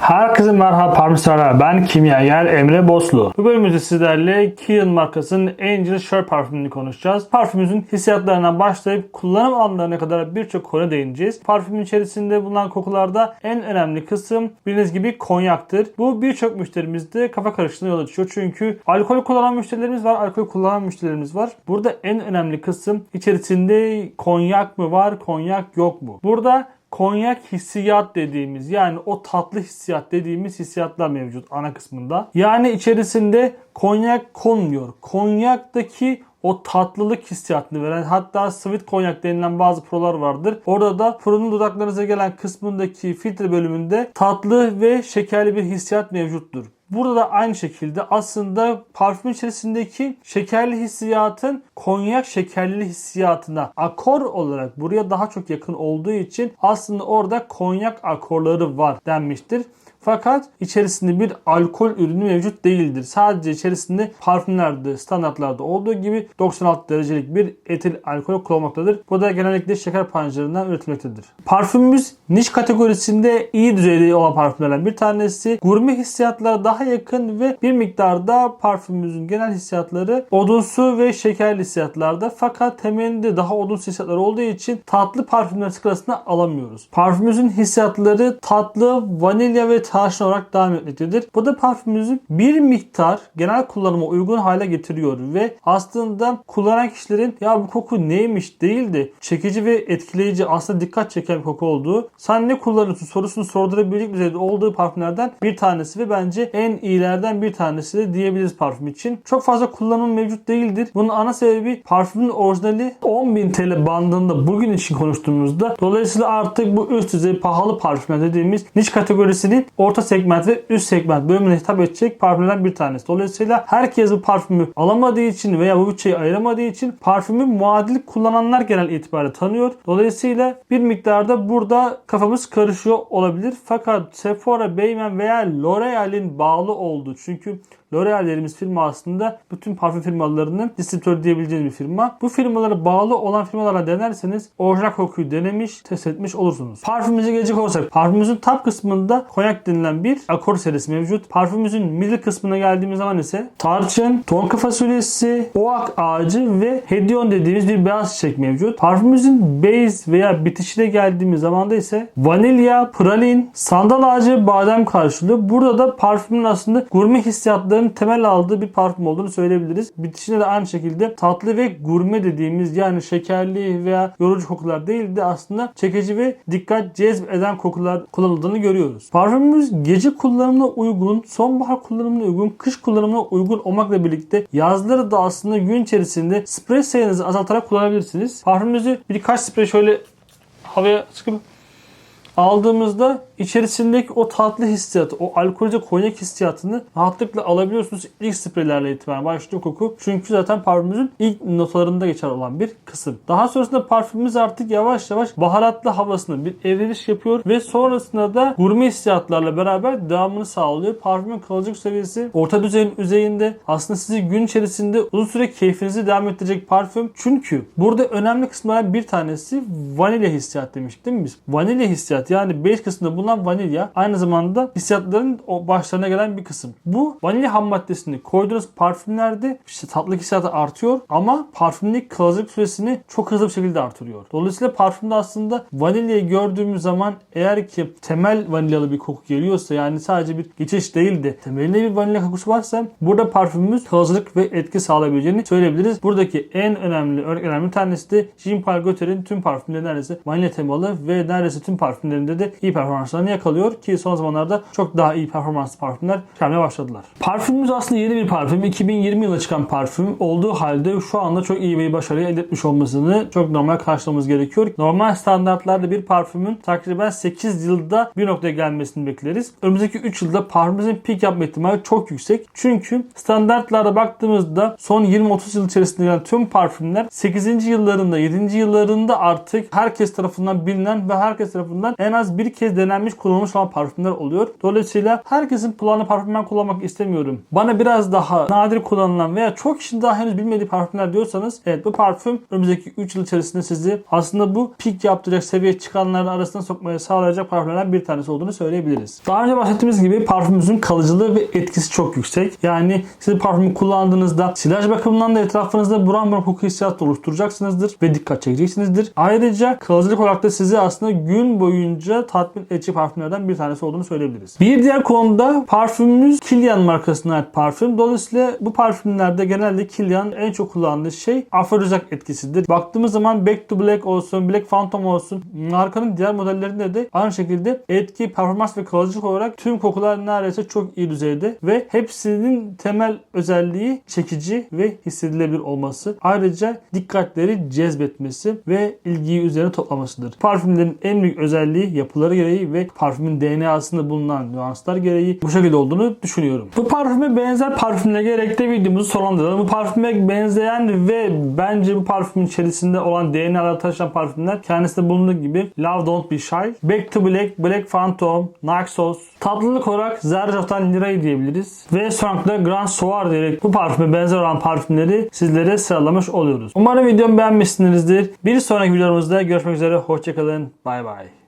Herkese merhaba parfümseverler. Ben kimyager Emre Boslu. Bu bölümümüzde sizlerle Kian markasının Angel Share parfümünü konuşacağız. Parfümümüzün hissiyatlarından başlayıp kullanım alanlarına kadar birçok konuya değineceğiz. Parfümün içerisinde bulunan kokularda en önemli kısım bildiğiniz gibi konyaktır. Bu birçok müşterimizde kafa karışıklığına yol açıyor. Çünkü alkol kullanan müşterilerimiz var, alkol kullanan müşterilerimiz var. Burada en önemli kısım içerisinde konyak mı var, konyak yok mu? Burada konyak hissiyat dediğimiz yani o tatlı hissiyat dediğimiz hissiyatlar mevcut ana kısmında. Yani içerisinde konyak konmuyor. Konyaktaki o tatlılık hissiyatını veren hatta sweet konyak denilen bazı prolar vardır. Orada da pronun dudaklarınıza gelen kısmındaki filtre bölümünde tatlı ve şekerli bir hissiyat mevcuttur. Burada da aynı şekilde aslında parfüm içerisindeki şekerli hissiyatın konyak şekerli hissiyatına akor olarak buraya daha çok yakın olduğu için aslında orada konyak akorları var denmiştir. Fakat içerisinde bir alkol ürünü mevcut değildir. Sadece içerisinde parfümlerde, standartlarda olduğu gibi 96 derecelik bir etil alkol kullanmaktadır. Bu da genellikle şeker pancarından üretilmektedir. Parfümümüz niş kategorisinde iyi düzeyde olan parfümlerden bir tanesi. Gurme hissiyatlara daha yakın ve bir miktarda parfümümüzün genel hissiyatları odunsu ve şekerli hissiyatlarda. Fakat temelinde daha odunsu hissiyatlar olduğu için tatlı parfümler skalasına alamıyoruz. Parfümümüzün hissiyatları tatlı, vanilya ve tarçın olarak devam etmektedir. Bu da parfümümüzü bir miktar genel kullanıma uygun hale getiriyor ve aslında kullanan kişilerin ya bu koku neymiş değildi. Çekici ve etkileyici aslında dikkat çeken bir koku olduğu sen ne kullanıyorsun sorusunu sordurabilecek düzeyde olduğu parfümlerden bir tanesi ve bence en iyilerden bir tanesi de diyebiliriz parfüm için. Çok fazla kullanım mevcut değildir. Bunun ana sebebi parfümün orijinali 10.000 TL bandında bugün için konuştuğumuzda dolayısıyla artık bu üst düzey pahalı parfümler dediğimiz niş kategorisini orta segment ve üst segment bölümüne hitap edecek parfümlerden bir tanesi. Dolayısıyla herkes bu parfümü alamadığı için veya bu bütçeyi ayıramadığı için parfümü muadil kullananlar genel itibariyle tanıyor. Dolayısıyla bir miktarda burada kafamız karışıyor olabilir. Fakat Sephora, Beymen veya L'Oreal'in bağlı olduğu çünkü L'Oreal dediğimiz firma aslında bütün parfüm firmalarının distribütörü diyebileceğiniz bir firma. Bu firmalara bağlı olan firmalarla denerseniz orijinal kokuyu denemiş, test etmiş olursunuz. Parfümümüze gelecek olursak parfümümüzün top kısmında konyak denilen bir akor serisi mevcut. Parfümümüzün middle kısmına geldiğimiz zaman ise tarçın, tonka fasulyesi, oak ağacı ve hedion dediğimiz bir beyaz çiçek mevcut. Parfümümüzün base veya bitişine geldiğimiz zaman da ise vanilya, pralin, sandal ağacı, badem karşılığı. Burada da parfümün aslında gurme hissiyatları temel aldığı bir parfüm olduğunu söyleyebiliriz. Bitişinde de aynı şekilde tatlı ve gurme dediğimiz yani şekerli veya yorucu kokular değil de aslında çekici ve dikkat cezbeden kokular kullanıldığını görüyoruz. Parfümümüz gece kullanımına uygun, sonbahar kullanımına uygun, kış kullanımına uygun olmakla birlikte yazları da aslında gün içerisinde sprey sayınızı azaltarak kullanabilirsiniz. Parfümümüzü birkaç sprey şöyle havaya sıkıp aldığımızda içerisindeki o tatlı hissiyatı, o alkolce konyak hissiyatını rahatlıkla alabiliyorsunuz ilk spreylerle itibaren başlıyor koku. Çünkü zaten parfümümüzün ilk notalarında geçer olan bir kısım. Daha sonrasında parfümümüz artık yavaş yavaş baharatlı havasını bir evriliş yapıyor ve sonrasında da gurme hissiyatlarla beraber devamını sağlıyor. Parfümün kalıcılık seviyesi orta düzeyin üzerinde aslında sizi gün içerisinde uzun süre keyfinizi devam ettirecek parfüm. Çünkü burada önemli kısımlardan bir tanesi vanilya hissiyat demiştik değil mi biz? Vanilya hissiyat yani base kısmında bulunan vanilya aynı zamanda hissiyatların o başlarına gelen bir kısım. Bu vanilya ham maddesini koyduğunuz parfümlerde işte tatlı hissiyatı artıyor ama parfümdeki kalıcılık süresini çok hızlı bir şekilde artırıyor. Dolayısıyla parfümde aslında vanilyayı gördüğümüz zaman eğer ki temel vanilyalı bir koku geliyorsa yani sadece bir geçiş değil de temelinde bir vanilya kokusu varsa burada parfümümüz kalıcılık ve etki sağlayabileceğini söyleyebiliriz. Buradaki en önemli örneklerden bir tanesi de Jean Paul Gauthier'in tüm parfümleri neredeyse vanilya temalı ve neredeyse tüm parfümlerinde de iyi performanslarını yakalıyor ki son zamanlarda çok daha iyi performanslı parfümler çıkarmaya başladılar. Parfümümüz aslında yeni bir parfüm. 2020 yılında çıkan parfüm olduğu halde şu anda çok iyi bir başarı elde etmiş olmasını çok normal karşılamamız gerekiyor. Normal standartlarda bir parfümün takriben 8 yılda bir noktaya gelmesini bekleriz. Önümüzdeki 3 yılda parfümümüzün peak yapma ihtimali çok yüksek. Çünkü standartlara baktığımızda son 20-30 yıl içerisinde gelen tüm parfümler 8. yıllarında 7. yıllarında artık herkes tarafından bilinen ve herkes tarafından en az bir kez denenmiş denenmiş kullanılmış olan parfümler oluyor. Dolayısıyla herkesin kullandığı parfüm ben kullanmak istemiyorum. Bana biraz daha nadir kullanılan veya çok kişinin daha henüz bilmediği parfümler diyorsanız evet bu parfüm önümüzdeki 3 yıl içerisinde sizi aslında bu pik yaptıracak seviyeye çıkanların arasına sokmayı sağlayacak parfümlerden bir tanesi olduğunu söyleyebiliriz. Daha önce bahsettiğimiz gibi parfümümüzün kalıcılığı ve etkisi çok yüksek. Yani siz parfümü kullandığınızda silaj bakımından da etrafınızda buram buram koku hissiyatı oluşturacaksınızdır ve dikkat çekeceksinizdir. Ayrıca kalıcılık olarak da sizi aslında gün boyunca tatmin edici parfümlerden bir tanesi olduğunu söyleyebiliriz. Bir diğer konuda parfümümüz Kilian markasına ait parfüm. Dolayısıyla bu parfümlerde genelde Kilian en çok kullandığı şey afrodizyak etkisidir. Baktığımız zaman Back to Black olsun, Black Phantom olsun markanın diğer modellerinde de aynı şekilde etki, performans ve kalıcılık olarak tüm kokular neredeyse çok iyi düzeyde ve hepsinin temel özelliği çekici ve hissedilebilir olması. Ayrıca dikkatleri cezbetmesi ve ilgiyi üzerine toplamasıdır. Parfümlerin en büyük özelliği yapıları gereği ve parfümün DNA'sında bulunan nüanslar gereği bu şekilde olduğunu düşünüyorum. Bu parfüme benzer parfümle gerek de videomuzu sonlandıralım. Bu parfüme benzeyen ve bence bu parfümün içerisinde olan DNA'ları taşıyan parfümler kendisinde bulunduğu gibi Love Don't Be Shy, Back to Black, Black Phantom, Naxos, tatlılık olarak Zerjaf'tan Liray diyebiliriz ve da Grand Soir diyerek bu parfüme benzer olan parfümleri sizlere sıralamış oluyoruz. Umarım videomu beğenmişsinizdir. Bir sonraki videomuzda görüşmek üzere. Hoşçakalın. Bay bay.